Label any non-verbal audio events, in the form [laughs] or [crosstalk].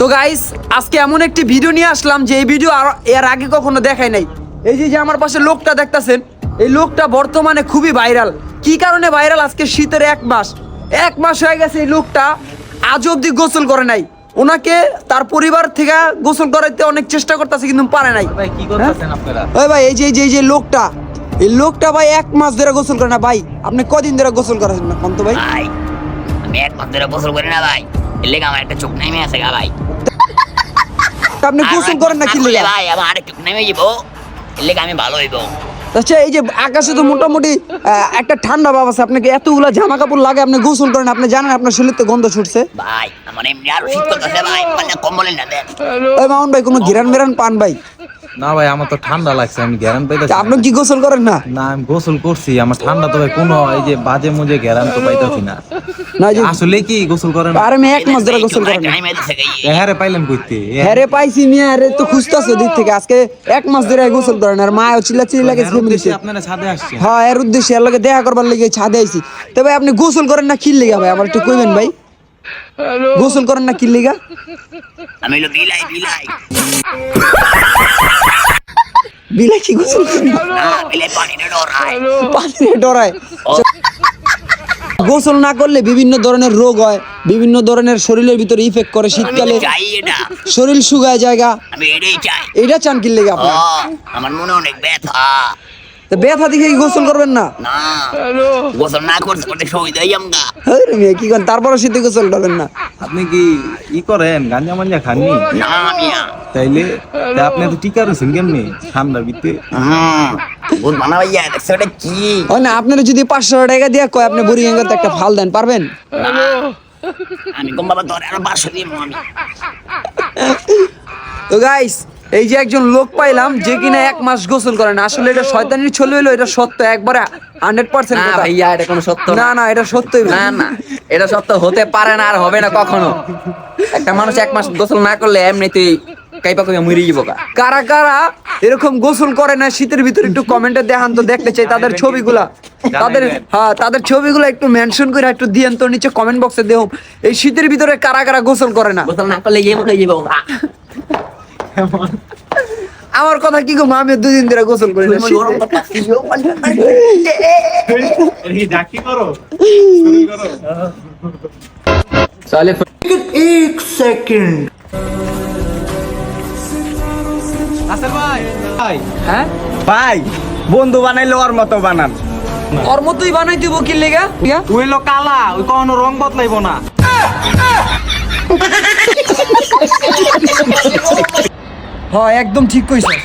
তো গাইস আজকে এমন একটি ভিডিও নিয়ে আসলাম যে এই ভিডিও আর এর আগে কখনো দেখাই নাই। এই যে যে আমার পাশে লোকটা দেখতাছেন এই লোকটা বর্তমানে খুবই ভাইরাল কি কারণে ভাইরাল আজকে শীতের এক মাস। এক মাস হয়ে গেছে এই লোকটা আজ অব্দি গোসল করে নাই। ওনাকে তার পরিবার থেকে গোসল করাইতে অনেক চেষ্টা করতেছে কিন্তু পারে নাই। ভাই কি করতেছেন আপনারা? ওই ভাই এই যে এই যে এই যে লোকটা এই লোকটা ভাই এক মাস ধরে গোসল করে না। ভাই আপনি কদিন ধরে গোসল করেন না কন্ত ভাই আমি এক মাস ধরে গোসল করি না ভাই। এর লেগে আমার একটা চোখ নেমে আছে গা ভাই। আপনি গোসল করেন না কি লেগে ভাই আমার আরেক চোখ নেমে যাব এর লেগে আমি ভালো হইব। আচ্ছা এই যে আকাশে তো মোটামুটি একটা ঠান্ডা ভাব আছে। আপনাকে এতগুলা জামা কাপড় লাগে আপনি গোসল করেন আপনি জানেন আপনার শরীর তো গন্ধ ছুটছে। ভাই আমার এমনি আরও শীত করতেছে ভাই মানে কম্বলের না দেন। ওই মামুন ভাই কোনো ঘিরান মেরান পান ভাই? না ভাই আমার তো ঠান্ডা লাগছে আমি গ্যারান পাইতেছি আপনি কি গোসল করেন না? না আমি গোসল করছি আমার ঠান্ডা তো ভাই কোনো এই যে বাজে মুজে গ্যারান তো পাইতেছি না। না যে আসলে কি গোসল করেন? আর আমি এক মাস ধরে গোসল করেন হ্যাঁ রে পাইলেন কইতে হ্যাঁ রে পাইছি মিয়া রে তো খুঁজতেছে দিক থেকে। আজকে এক মাস ধরে গোসল করেন আর মা চিল্লা চিল্লা লাগে ফ্যামিলিতে আপনারা ছাদে আসছেন। হ্যাঁ এর উদ্দেশ্যে এর লগে দেখা করবার লেগে ছাদে আইছি। তো ভাই আপনি গোসল করেন না কি লেগা ভাই? আমার একটু কইবেন ভাই। গোসল করেন না কি লেগা? আমি হলো বিলাই বিলাই। গোসল করবি ডরায়। পানিতে ডরায়। গোসল না করলে বিভিন্ন ধরনের রোগ হয় বিভিন্ন ধরনের শরীরের ভিতরে ইফেক্ট করে শীতকালে। শরীর শুকায় জায়গা। এটা এইটা চান কি লেগে আপনার আমার মনে অনেক ব্যথা। তো ব্যথা দেখে কি গোসল করবেন না? না। গোসল না করতে করতে শহীদ হই আমগা আরে মিয়া কি করেন তারপরে শীতে গোসল করবেন না। আপনি কি ই করেন? গাঞ্জা মাঞ্জা খাননি? না মিয়া। তাইলে আপনি তো টিকা রয়েছেন কেমনি? ঠান্ডা বিতে বহুত মানা ভাইয়া দেখছ এটা কি? না আপনারা যদি পাঁচশো টাকা দিয়ে কয় আপনি বুড়ি গেঙ্গাতে একটা ফাল দেন পারবেন? না আমি কম বাবা তোর আরও পাঁচশো দিব আমি। তো গাইস এই যে একজন লোক পাইলাম যে কিনা এক মাস গোসল করে না আসলে এটা শয়তানির ছলে হইল এটা সত্য একবারে হান্ড্রেড পার্সেন্ট না ভাইয়া এটা কোনো সত্য না। না এটা সত্যই না না এটা সত্য হতে পারে না আর হবে না কখনো। একটা মানুষ এক মাস গোসল না করলে এমনিতেই কাইপা কইয়া মরে যাব কারা কারা এরকম গোসল করে না শীতের ভিতরে একটু কমেন্টে দেখান তো দেখতে চাই তাদের ছবিগুলা। তাদের হ্যাঁ তাদের ছবিগুলো একটু মেনশন করে একটু দিয়েন তো নিচে কমেন্ট বক্সে দেহ এই শীতের ভিতরে কারা কারা গোসল করে না? গোসল না করলে ইয়ে মরে যাব। আমার কথা কি গো আমি দুদিন ধরে গোসল করি না। গরম শীতে। করতেছি চলে হ্যাঁ? ভাই বন্ধু বানাইলে ওর মতো বানান। ওর মতোই বানাই দিব কি লেগা? ইয়া? তুই হইল কালা ওই কখনো রং বদলাইব না। [laughs] হ্যাঁ একদম ঠিক কইছিস